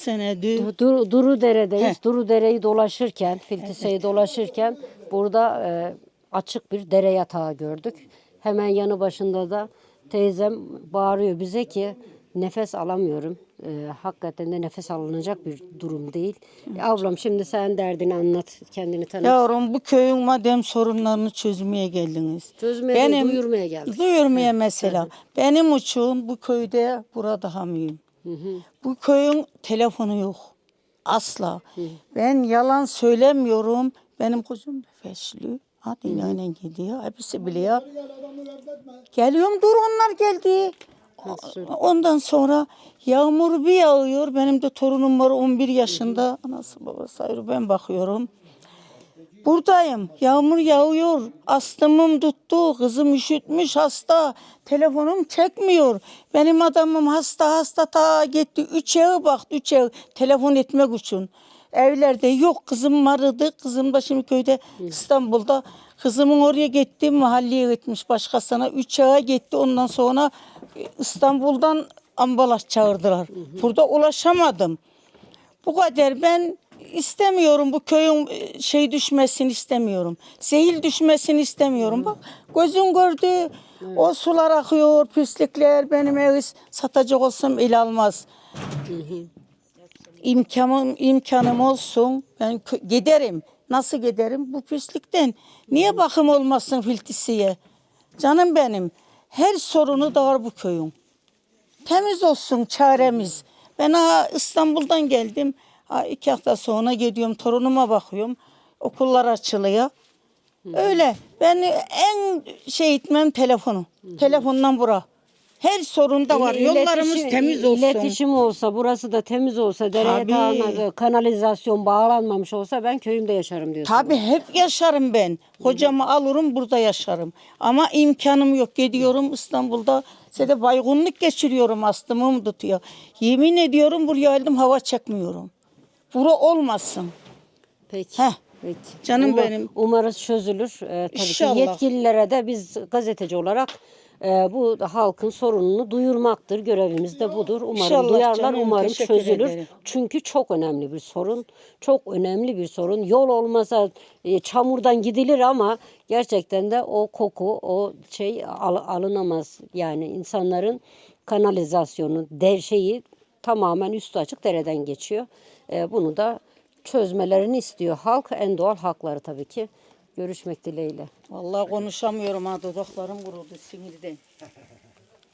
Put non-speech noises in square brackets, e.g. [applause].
senedir. Dur, Duru Dere'deyiz. Heh. Duru Dere'yi dolaşırken, Filtise'yi dolaşırken burada e, açık bir dere yatağı gördük. Hemen yanı başında da teyzem bağırıyor bize ki nefes alamıyorum. E, hakikaten de nefes alınacak bir durum değil. E, ablam şimdi sen derdini anlat, kendini tanıt. Yavrum bu köyün madem sorunlarını çözmeye geldiniz. Çözmeye değil, duyurmaya geldik. Duyurmaya mesela. Benim için bu köyde burada daha mühim. Bu köyün telefonu yok. Asla. Ben yalan söylemiyorum. Benim kuzum nefesli. Adıyla gidiyor. Hepsi biliyor. Geliyorum dur onlar geldi. Ondan sonra yağmur bir yağıyor. Benim de torunum var 11 yaşında. Anası babası ayrı ben bakıyorum. Buradayım. Yağmur yağıyor. Astımım tuttu. Kızım üşütmüş hasta. Telefonum çekmiyor. Benim adamım hasta hasta ta gitti. Üç ev baktı üç ev. Telefon etmek için. Evlerde yok. Kızım vardı. Kızım da şimdi köyde İstanbul'da. Kızımın oraya gitti. Mahalleye gitmiş başkasına. Üç ağa gitti. Ondan sonra İstanbul'dan ambulans çağırdılar. Burada ulaşamadım. Bu kadar ben istemiyorum bu köyün e, şey düşmesini istemiyorum. Zehir düşmesini istemiyorum. Bak gözün gördü o sular akıyor pislikler benim evi satacak olsam el almaz. İmkanım, imkanım olsun ben giderim. Nasıl giderim? Bu pislikten. Niye bakım olmasın filtisiye? Canım benim. Her sorunu da var bu köyün. Temiz olsun çaremiz. Ben ha İstanbul'dan geldim. İki hafta sonra gidiyorum torunuma bakıyorum. Okullar açılıyor. Öyle. Ben en şey etmem telefonu. Telefondan bura. Her sorunda var. İle- Yollarımız iletişim- temiz olsun. İletişim olsa, burası da temiz olsa, dere Tabii. kanalizasyon bağlanmamış olsa ben köyümde yaşarım diyorsun. Tabii hep yaşarım ben. Kocamı alırım burada yaşarım. Ama imkanım yok. Gidiyorum İstanbul'da size baygınlık geçiriyorum. Astımım tutuyor. Yemin ediyorum buraya geldim hava çekmiyorum. Bura olmasın. Peki. Heh. Peki. Canım Umar- benim. Umarız çözülür. Ee, tabii İnşallah. ki yetkililere de biz gazeteci olarak e, bu halkın sorununu duyurmaktır. Görevimiz de budur. Umarım İnşallah duyarlar, canım, umarım çözülür. ederim. Çünkü çok önemli bir sorun. Çok önemli bir sorun. Yol olmasa e, çamurdan gidilir ama gerçekten de o koku, o şey al- alınamaz. Yani insanların kanalizasyonu, der şeyi tamamen üstü açık dereden geçiyor. E, bunu da çözmelerini istiyor halk. En doğal hakları tabii ki. Görüşmek dileğiyle. Vallahi konuşamıyorum ha dudaklarım kurudu sinirden. [laughs]